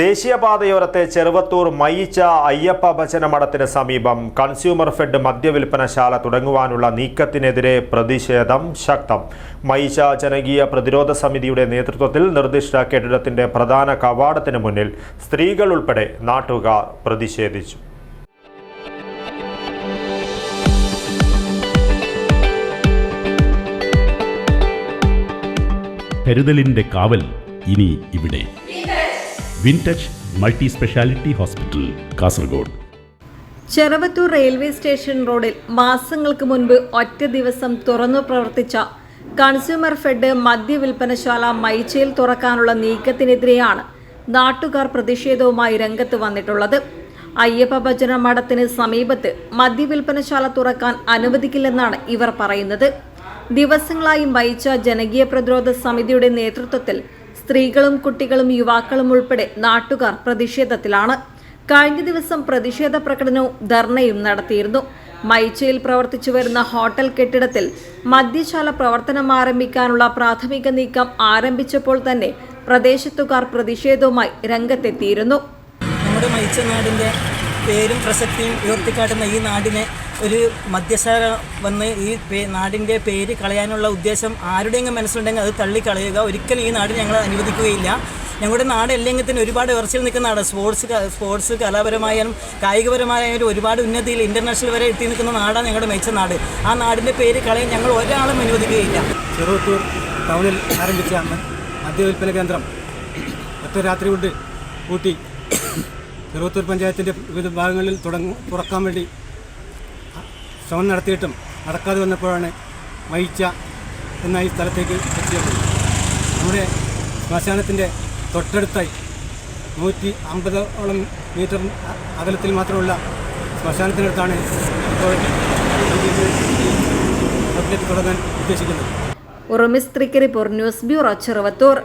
ദേശീയപാതയോരത്തെ ചെറുവത്തൂർ മയിച്ച അയ്യപ്പ ഭജന മഠത്തിന് സമീപം consumer fed മദ്യവിൽപ്പനശാല തുടങ്ങുവാനുള്ള നീക്കത്തിനെതിരെ പ്രതിഷേധം ശക്തം. മയിച്ച ജനകീയ പ്രതിരോധ സമിതിയുടെ നേതൃത്വത്തിൽ നിർദ്ദിഷ്ട കെട്ടിടത്തിന്റെ പ്രധാന കവാടത്തിന് മുന്നിൽ സ്ത്രീകൾ ഉൾപ്പെടെ നാട്ടുകാർ പ്രതിഷേധിച്ചു. കരുതലിന്റെ കാവൽ ഇനി ഇവിടെ. Wintouch multi speciality hospital Kasaragod. Cheruvathur railway station റോഡിൽ മാസങ്ങൾക്ക് മുൻപ് ഒറ്റ ദിവസം തുറന്നു പ്രവർത്തിച്ച കൺസ്യൂമർ ഫെഡ് മദ്യവിൽപ്പനശാല മൈച്ചയിൽ തുറക്കാനുള്ള നീക്കത്തിനെതിരെയാണ് നാട്ടുകാർ പ്രതിഷേധവുമായി രംഗത്ത് വന്നിട്ടുള്ളത്. അയ്യപ്പ ഭജന മഠത്തിന് സമീപത്ത് മദ്യവിൽപ്പനശാല തുറക്കാൻ അനുവദിക്കില്ലെന്നാണ് ഇവർ പറയുന്നത്. ദിവസങ്ങളായി മയിച്ച ജനകീയ പ്രതിരോധ സമിതിയുടെ നേതൃത്വത്തിൽ സ്ത്രീകളും കുട്ടികളും യുവാക്കളും ഉൾപ്പെടെ നാട്ടുകാർ പ്രതിഷേധത്തിലാണ്. കഴിഞ്ഞ ദിവസം പ്രതിഷേധ പ്രകടനവും ധർണയും നടത്തിയിരുന്നു. മൈച്ചയിൽ പ്രവർത്തിച്ചു വരുന്ന ഹോട്ടൽ കെട്ടിടത്തിൽ മദ്യശാല പ്രവർത്തനം ആരംഭിക്കാനുള്ള പ്രാഥമിക നീക്കം ആരംഭിച്ചപ്പോൾ തന്നെ പ്രദേശത്തുകാർ പ്രതിഷേധവുമായി രംഗത്തെത്തിയിരുന്നു. നമ്മുടെ മൈച്ച നാടിന്റെ പേരും പ്രസക്തിയും ഉയർത്തിക്കാട്ടുന്ന ഈ നാടിനെ ഒരു മധ്യസ്ഥ വന്ന് ഈ നാടിന്റെ പേര് കളയാനുള്ള ഉദ്ദേശം ആരുടെയെങ്കിലും മനസ്സിലുണ്ടെങ്കിൽ അത് തള്ളിക്കളയുക. ഒരിക്കലും ഈ നാട് ഞങ്ങൾ അനുവദിക്കുകയില്ല. ഞങ്ങളുടെ നാട് അല്ലെങ്കിൽ തന്നെ ഒരുപാട് ഉയർച്ചയിൽ നിൽക്കുന്ന നാട് സ്പോർട്സ് സ്പോർട്സ് കലാപരമായാലും കായികപരമായാലും ഒരുപാട് ഉന്നതിയിൽ ഇന്റർനാഷണൽ വരെ എത്തി നിൽക്കുന്ന നാടാണ് ഞങ്ങളുടെ മെച്ച നാട്. ആ നാടിന്റെ പേര് കളയാൻ ഞങ്ങൾ ഒരാളും അനുവദിക്കുകയില്ല. ചെറുത്തൂർ ടൗണിൽ ആരംഭിച്ച മദ്യവിൽപ്പന കേന്ദ്രം ഒറ്റ രാത്രി കൊണ്ട് കൂട്ടി ചെറുത്തൂർ പഞ്ചായത്തിന്റെ വിവിധ ഭാഗങ്ങളിൽ തുടങ്ങ തുറക്കാൻ വേണ്ടി ശ്രമം നടത്തിയിട്ടും നടക്കാതെ വന്നപ്പോഴാണ് മയിച്ച എന്ന ഈ സ്ഥലത്തേക്ക് എത്തിയത്. നമ്മുടെ ശ്മശാനത്തിന്റെ തൊട്ടടുത്തായി നൂറ്റി അമ്പതോളം മീറ്റർ അകലത്തിൽ മാത്രമുള്ള ശ്മശാനത്തിനടുത്താണ് ഇപ്പോൾ തുടങ്ങാൻ ഉദ്ദേശിക്കുന്നത്. ഉറുമിസ്ത്രീക്ക് റിപ്പോർട്ട് ന്യൂസ് ബ്യൂറോ ചെറുവത്തൂർ.